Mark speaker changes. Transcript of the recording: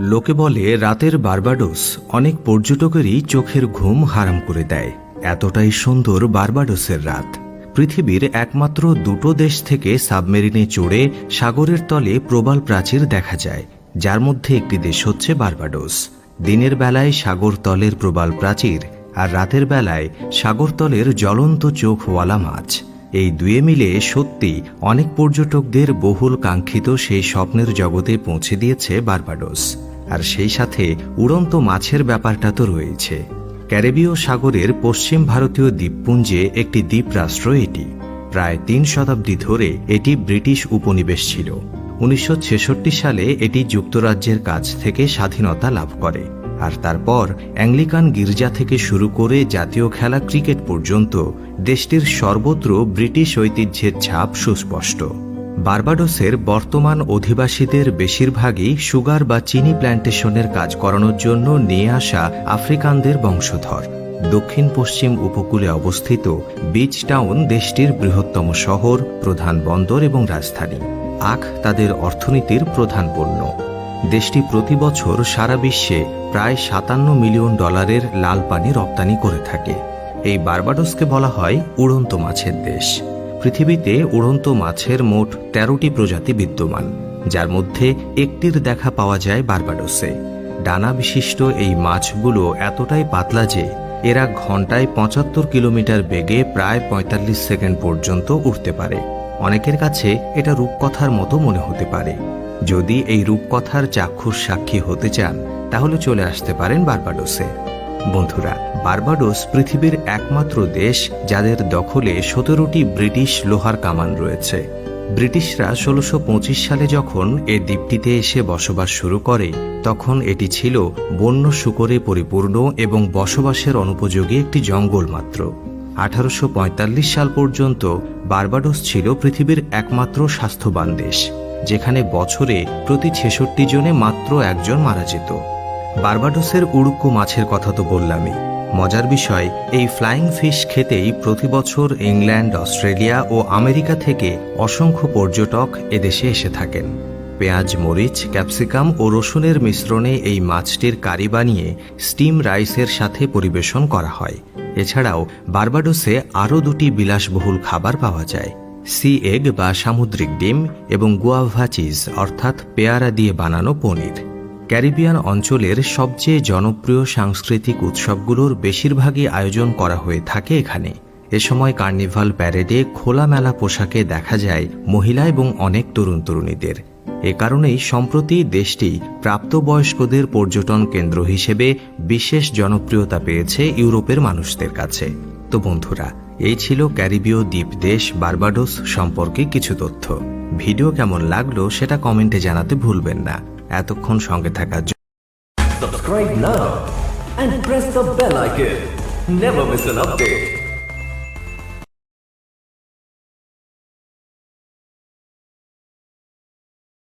Speaker 1: লোকে বলে রাতের বারবাডোস অনেক পর্যটকেরই চোখের ঘুম হারাম করে দেয়। এতটাই সুন্দর বারবাডোসের রাত। পৃথিবীর একমাত্র দুটো দেশ থেকে সাবমেরিনে চড়ে সাগরের তলে প্রবাল প্রাচীর দেখা যায়, যার মধ্যে একটি দেশ হচ্ছে বারবাডোস। দিনের বেলায় সাগর তলের প্রবাল প্রাচীর আর রাতের বেলায় সাগরতলের জ্বলন্ত চোখওয়ালা মাছ। এই দুয়ে মিলে সত্যি অনেক পর্যটকদের বহুল কাঙ্ক্ষিত সেই স্বপ্নের জগতে পৌঁছে দিয়েছে বারবাডোস। আর সেই সাথে উড়ন্ত মাছের ব্যাপারটা তো রয়েছে। ক্যারিবীয় সাগরের পশ্চিম ভারতীয় দ্বীপপুঞ্জে একটি দ্বীপ রাষ্ট্র এটি। প্রায় তিন শতাব্দী ধরে এটি ব্রিটিশ উপনিবেশ ছিল। উনিশশো ছেষট্টি সালে এটি যুক্তরাজ্যের কাছ থেকে স্বাধীনতা লাভ করে। আর তারপর অ্যাংলিকান গির্জা থেকে শুরু করে জাতীয় খেলা ক্রিকেট পর্যন্ত দেশটির সর্বত্র ব্রিটিশ ঐতিহ্যের ছাপ সুস্পষ্ট। বার্বাডোসের বর্তমান অধিবাসীদের বেশিরভাগই সুগার বা চিনি প্ল্যান্টেশনের কাজ করানোর জন্য নিয়ে আসা আফ্রিকানদের বংশধর। দক্ষিণ পশ্চিম উপকূলে অবস্থিত বিচ টাউন দেশটির বৃহত্তম শহর, প্রধান বন্দর এবং রাজধানী। আখ তাদের অর্থনীতির প্রধান পণ্য। দেশটি প্রতি বছর সারা বিশ্বে প্রায় সাতান্ন মিলিয়ন ডলারের লাল পানি রপ্তানি করে থাকে। এই বার্বাডোসকে বলা হয় উড়ন্ত মাছের দেশ। পৃথিবীতে উড়ন্ত মাছের মোট তেরোটি প্রজাতি বিদ্যমান, যার মধ্যে একটির দেখা পাওয়া যায় বারবাডোসে। ডানা বিশিষ্ট এই মাছগুলো এতটাই পাতলা যে এরা ঘন্টায় পঁচাত্তর কিলোমিটার বেগে প্রায় পঁয়তাল্লিশ সেকেন্ড পর্যন্ত উঠতে পারে। অনেকের কাছে এটা রূপকথার মতো মনে হতে পারে। যদি এই রূপকথার চাক্ষুষ সাক্ষী হতে চান, তাহলে চলে আসতে পারেন বারবাডোসে। বন্ধুরা, বার্বাডোস পৃথিবীর একমাত্র দেশ যাদের দখলে সতেরোটি ব্রিটিশ লোহার কামান রয়েছে। ব্রিটিশরা ষোলোশো সালে যখন এ দ্বীপটিতে এসে বসবাস শুরু করে, তখন এটি ছিল বন্য শুকরে পরিপূর্ণ এবং বসবাসের অনুপযোগী একটি জঙ্গল মাত্র। আঠারোশ পঁয়তাল্লিশ সাল পর্যন্ত বার্বাডোস ছিল পৃথিবীর একমাত্র স্বাস্থ্যবান দেশ, যেখানে বছরে প্রতি ছেষট্টি জনে মাত্র একজন মারা যেত। বারবাডোসের উড়ুক্কু মাছের কথা তো বললামই। মজার বিষয়, এই ফ্লাইং ফিশ খেতেই প্রতি বছর ইংল্যান্ড, অস্ট্রেলিয়া ও আমেরিকা থেকে অসংখ্য পর্যটক এদেশে এসে থাকেন। পেঁয়াজ, মরিচ, ক্যাপসিকাম ও রসুনের মিশ্রণে এই মাছটির কারি বানিয়ে স্টিম রাইসের সাথে পরিবেশন করা হয়। এছাড়াও বার্বাডোসে আরও দুটি বিলাসবহুল খাবার পাওয়া যায়। সি এগ বা সামুদ্রিক ডিম এবং গুয়াভা চিজ, অর্থাৎ পেয়ারা দিয়ে বানানো পনির। ক্যারিবিয়ান অঞ্চলের সবচেয়ে জনপ্রিয় সাংস্কৃতিক উৎসবগুলোর বেশিরভাগই আয়োজন করা হয়ে থাকে এখানে। এ সময় কার্নিভাল প্যারেডে খোলামেলা পোশাকে দেখা যায় মহিলা এবং অনেক তরুণ তরুণীদের। এ কারণেই সম্প্রতি দেশটি প্রাপ্তবয়স্কদের পর্যটন কেন্দ্র হিসেবে বিশেষ জনপ্রিয়তা পেয়েছে ইউরোপের মানুষদের কাছে। তো বন্ধুরা, এই ছিল ক্যারিবীয় দ্বীপ দেশ বারবাডোস সম্পর্কে কিছু তথ্য। ভিডিও কেমন লাগল সেটা কমেন্টে জানাতে ভুলবেন না। এতক্ষণ সঙ্গে থাকার জন্য
Speaker 2: Subscribe now and press the bell icon. Never miss an update.